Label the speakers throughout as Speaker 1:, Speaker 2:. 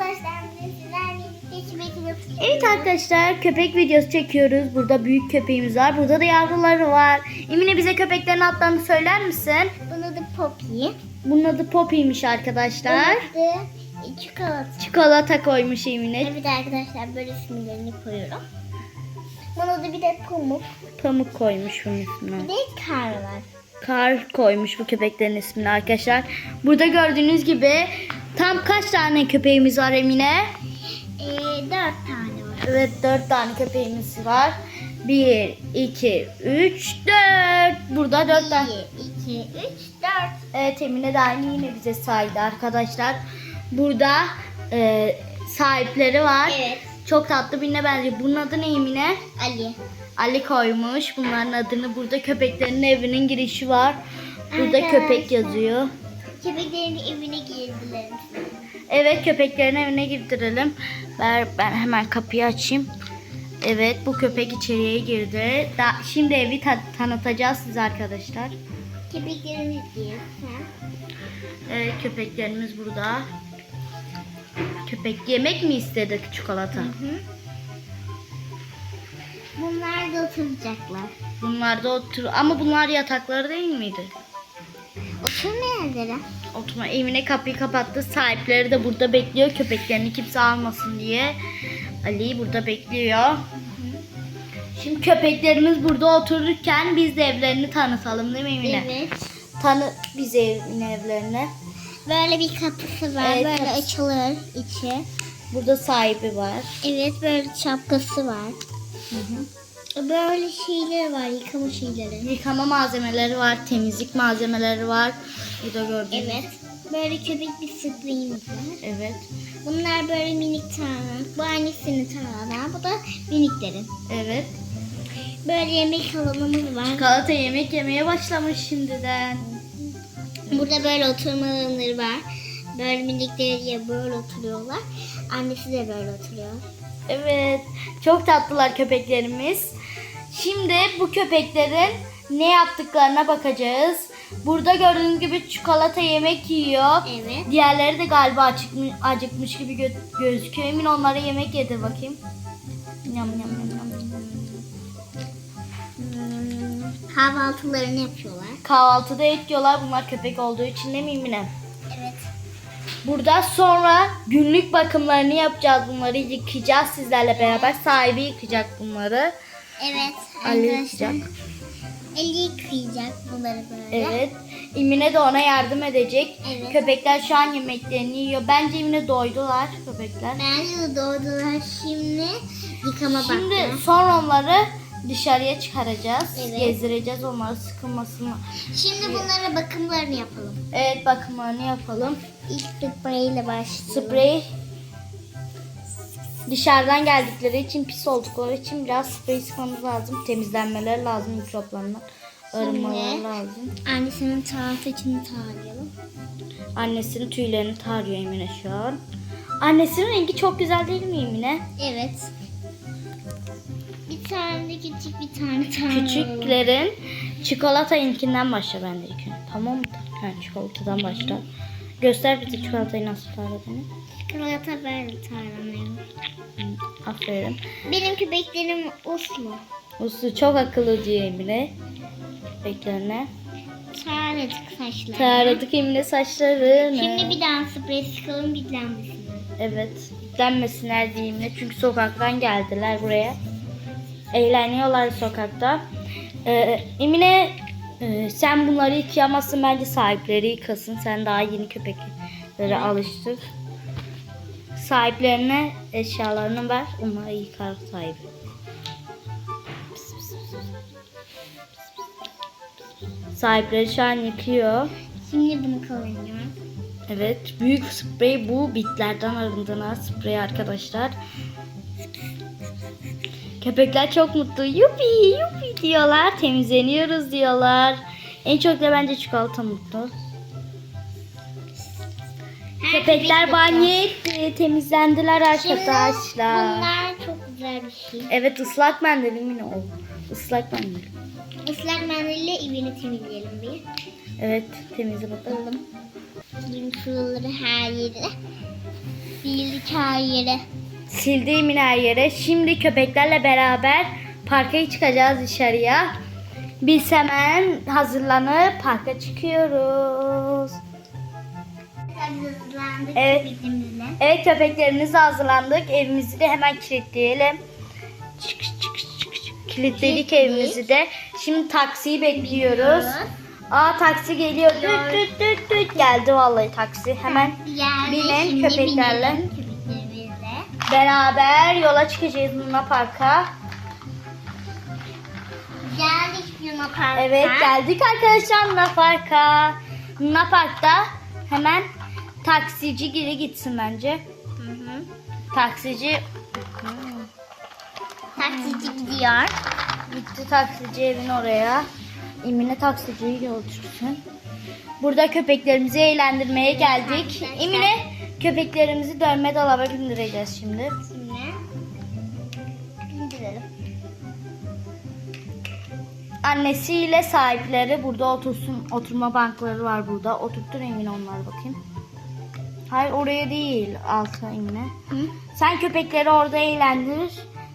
Speaker 1: arkadaşlar sizlerle
Speaker 2: Evet arkadaşlar köpek videosu çekiyoruz. Burada büyük köpeğimiz var. Burada da yavruları var. Emine bize köpeklerin adlarını söyler misin?
Speaker 1: Bunun adı Poppy.
Speaker 2: Bunun adı Poppy'miş arkadaşlar.
Speaker 1: Bunun adı e, Çikolata.
Speaker 2: Çikolata koymuş Emine.
Speaker 1: Evet arkadaşlar böyle isimlerini koyuyorum. Bunun adı bir de Pamuk.
Speaker 2: Pamuk koymuş bunun ismini.
Speaker 1: Bir de Kar var.
Speaker 2: Kar koymuş bu köpeklerin ismini arkadaşlar. Burada gördüğünüz gibi tam kaç tane köpeğimiz var Emine?
Speaker 1: Ee, dört tane var.
Speaker 2: Evet dört tane köpeğimiz var. Bir, iki, üç, dört. Burada dört tane.
Speaker 1: Bir, iki, üç, dört.
Speaker 2: Evet Emine de aynı yine bize saydı arkadaşlar. Burada e, sahipleri var.
Speaker 1: Evet.
Speaker 2: Çok tatlı birine benziyor. Bunun adı ne Emine?
Speaker 1: Ali.
Speaker 2: Ali koymuş. Bunların adını burada köpeklerin evinin girişi var. Burada
Speaker 1: Arkadaşlar.
Speaker 2: köpek yazıyor.
Speaker 1: Köpeklerin evine girdiler.
Speaker 2: Evet köpeklerin evine girdirelim. Ben, ben hemen kapıyı açayım. Evet bu köpek içeriye girdi. Da, şimdi evi ta- tanıtacağız size arkadaşlar.
Speaker 1: Köpeklerin hediyesi.
Speaker 2: Evet köpeklerimiz burada. Köpek yemek mi istedi çikolata?
Speaker 1: Bunlar da oturacaklar.
Speaker 2: Bunlar da otur ama bunlar yatakları değil miydi?
Speaker 1: Oturma yerlere.
Speaker 2: Oturma evine kapıyı kapattı. Sahipleri de burada bekliyor köpeklerini kimse almasın diye. Ali burada bekliyor. Şimdi köpeklerimiz burada otururken biz de evlerini tanıtalım değil mi Emine?
Speaker 1: Evet.
Speaker 2: Tanı bize evin evlerini.
Speaker 1: Böyle bir kapısı var.
Speaker 2: Evet,
Speaker 1: böyle
Speaker 2: kapısı.
Speaker 1: açılır içi.
Speaker 2: Burada sahibi var.
Speaker 1: Evet böyle şapkası var.
Speaker 2: Hı hı.
Speaker 1: Böyle şeyleri var. Yıkama şeyleri.
Speaker 2: Yıkama malzemeleri var, temizlik malzemeleri var. Burada gördüğünüz.
Speaker 1: Evet. Böyle köpek bir spreyimiz var.
Speaker 2: Evet.
Speaker 1: Bunlar böyle minik tane. Bu annesinin tane. Bu da miniklerin.
Speaker 2: Evet.
Speaker 1: Böyle yemek alanımız var.
Speaker 2: Çikolata yemek yemeye başlamış şimdiden.
Speaker 1: Burada böyle oturma alanları var. Böyle minikleri diye böyle oturuyorlar. Annesi de böyle oturuyor.
Speaker 2: Evet. Çok tatlılar köpeklerimiz. Şimdi bu köpeklerin ne yaptıklarına bakacağız. Burada gördüğünüz gibi çikolata yemek yiyor.
Speaker 1: Evet.
Speaker 2: Diğerleri de galiba acıkmış, acıkmış gibi gö- gözüküyor. Emin onlara yemek yedir bakayım. Yam yam yam yam.
Speaker 1: Hmm, kahvaltılarını yapıyorlar.
Speaker 2: Kahvaltıda et yiyorlar. Bunlar köpek olduğu için değil mi Emine?
Speaker 1: Evet.
Speaker 2: Burada sonra günlük bakımlarını yapacağız. Bunları yıkayacağız sizlerle beraber. Sahibi yıkayacak bunları.
Speaker 1: Evet. Arkadaşlar. Eli yıkayacak bunları böyle.
Speaker 2: Evet. Emine de ona yardım edecek.
Speaker 1: Evet.
Speaker 2: Köpekler şu an yemeklerini yiyor. Bence Emine doydular köpekler.
Speaker 1: Bence de doğdular şimdi yıkama
Speaker 2: Şimdi
Speaker 1: baktı.
Speaker 2: sonra onları dışarıya çıkaracağız.
Speaker 1: Evet.
Speaker 2: Gezdireceğiz onları sıkılmasın.
Speaker 1: Şimdi bunlara bakımlarını yapalım.
Speaker 2: Evet bakımlarını yapalım.
Speaker 1: İlk spreyle başlayalım.
Speaker 2: Sprey dışarıdan geldikleri için pis oldukları için biraz sprey sıkmamız lazım. Temizlenmeleri lazım mikroplarından. Arınmaları lazım.
Speaker 1: Annesinin tağ saçını tarayalım.
Speaker 2: Annesinin tüylerini tarıyor Emine şu an. Annesinin rengi çok güzel değil mi Emine?
Speaker 1: Evet. Bir tane de küçük bir tane tarayalım.
Speaker 2: Küçüklerin çikolata ilkinden başla bence. Tamam mı? Ha, çikolatadan başla. Göster bize çikolatayı nasıl taradığını.
Speaker 1: Çikolata böyle.
Speaker 2: Hı, Aferin.
Speaker 1: Benim köpeklerim uslu.
Speaker 2: Uslu çok akıllı diyor Emine. Köpeklerine.
Speaker 1: Taradık saçlarını.
Speaker 2: Taradık Emine saçlarını.
Speaker 1: Şimdi bir daha sprey sıkalım bitlenmesin.
Speaker 2: Evet. Denmesinler diye Emine. Çünkü sokaktan geldiler buraya. Eğleniyorlar sokakta. Ee, Emine e, sen bunları yıkayamazsın. Bence sahipleri yıkasın. Sen daha yeni köpeklere alıştır. Sahiplerine eşyalarını ver. Onları yıkar sahibi. Sahipleri şu an yıkıyor.
Speaker 1: Şimdi bunu kullanıyorum.
Speaker 2: Evet, büyük sprey bu. Bitlerden arındığına sprey arkadaşlar. Köpekler çok mutlu. Yupi yupi diyorlar. Temizleniyoruz diyorlar. En çok da bence çikolata mutlu. Köpekler
Speaker 1: köpek
Speaker 2: banyo etti. Temizlendiler arkadaşlar.
Speaker 1: bunlar çok güzel bir şey.
Speaker 2: Evet ıslak mendilim yine o. Islak mendil.
Speaker 1: Islak mendille evini temizleyelim bir.
Speaker 2: Evet temizle bakalım.
Speaker 1: Şimdi şuraları her yeri. Sildik her yere.
Speaker 2: Sildi Emine her yere. Şimdi köpeklerle beraber parka çıkacağız dışarıya. Biz hemen hazırlanıp parka çıkıyoruz.
Speaker 1: Hazırlandık
Speaker 2: Evet. Evet köpeklerimizle hazırlandık. Evimizi de hemen kilitleyelim. Çık çık çık çık. Kilitledik evimizi de. Şimdi taksiyi bekliyoruz. Aa taksi geliyor. Düt düt düt düt geldi vallahi taksi. Hemen
Speaker 1: Yani
Speaker 2: Binin köpeklerle.
Speaker 1: binelim
Speaker 2: beraber yola çıkacağız Luna Park'a.
Speaker 1: Geldik Luna Park'a.
Speaker 2: Evet geldik arkadaşlar Luna Park'a. Luna Park'ta hemen taksici geri gitsin bence.
Speaker 1: Hı hı.
Speaker 2: Taksici
Speaker 1: Taksici gidiyor.
Speaker 2: gitti taksici evin oraya. Emine taksiciyi götürsün. Burada köpeklerimizi eğlendirmeye geldik. Emine köpeklerimizi dönme dolaba bindireceğiz şimdi. Annesiyle sahipleri burada otursun. Oturma bankları var burada. Oturttun Emine onları bakayım. Hayır oraya değil. Alta Emine.
Speaker 1: Hı?
Speaker 2: Sen köpekleri orada eğlendir.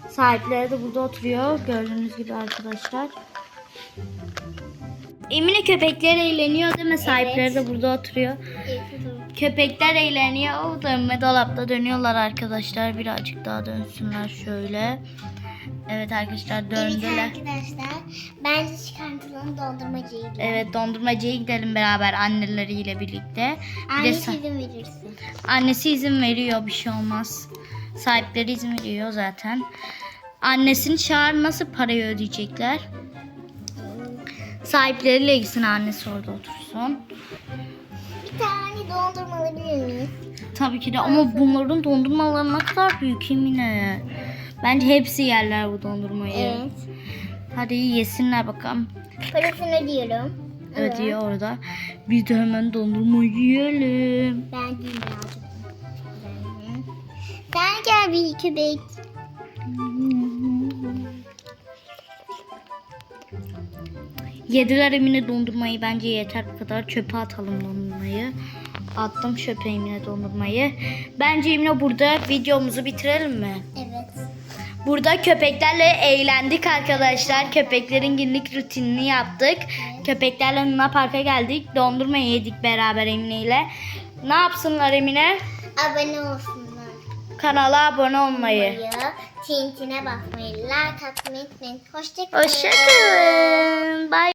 Speaker 2: Sahipleri de burada oturuyor. Gördüğünüz gibi arkadaşlar. Emine köpekler eğleniyor değil mi? Sahipleri de burada oturuyor. Köpekler eğleniyor. Dönme dolapta dönüyorlar arkadaşlar. Birazcık daha dönsünler şöyle. Evet arkadaşlar
Speaker 1: Evet
Speaker 2: döndüler.
Speaker 1: arkadaşlar. Bence çıkartılan dondurmacıyı.
Speaker 2: Evet dondurmacıya gidelim beraber anneleriyle birlikte. Bir de
Speaker 1: Anne
Speaker 2: sa-
Speaker 1: izin verirsin.
Speaker 2: annesi izin veriyor bir şey olmaz. Sahipleri izin veriyor zaten. Annesini çağır nasıl parayı ödeyecekler? Sahipleriyle gitsin annesi orada otursun.
Speaker 1: Bir tane dondurma alabilir miyiz?
Speaker 2: Tabii ki de ama bunların dondurmaları ne kadar büyük Emine. Bence hepsi yerler bu dondurmayı.
Speaker 1: Evet.
Speaker 2: Hadi yesinler bakalım.
Speaker 1: Parasını ödüyorum.
Speaker 2: Ödüyor orada. Biz de hemen dondurma yiyelim.
Speaker 1: Ben birazcık. Sen gel bir köpek.
Speaker 2: Yediler Emine dondurmayı. Bence yeter bu kadar. Çöpe atalım dondurmayı. Attım çöpe Emine dondurmayı. Bence Emine burada videomuzu bitirelim mi?
Speaker 1: Evet.
Speaker 2: Burada köpeklerle eğlendik arkadaşlar. Köpeklerin günlük rutinini yaptık. Köpeklerle Luna Park'a geldik. Dondurma yedik beraber Emine ile. Ne yapsınlar Emine?
Speaker 1: Abone olsunlar.
Speaker 2: Kanala abone olmayı.
Speaker 1: Tintine basmayı, like atmayı unutmayın. Hoşçakalın.
Speaker 2: Hoşçakalın. Bye.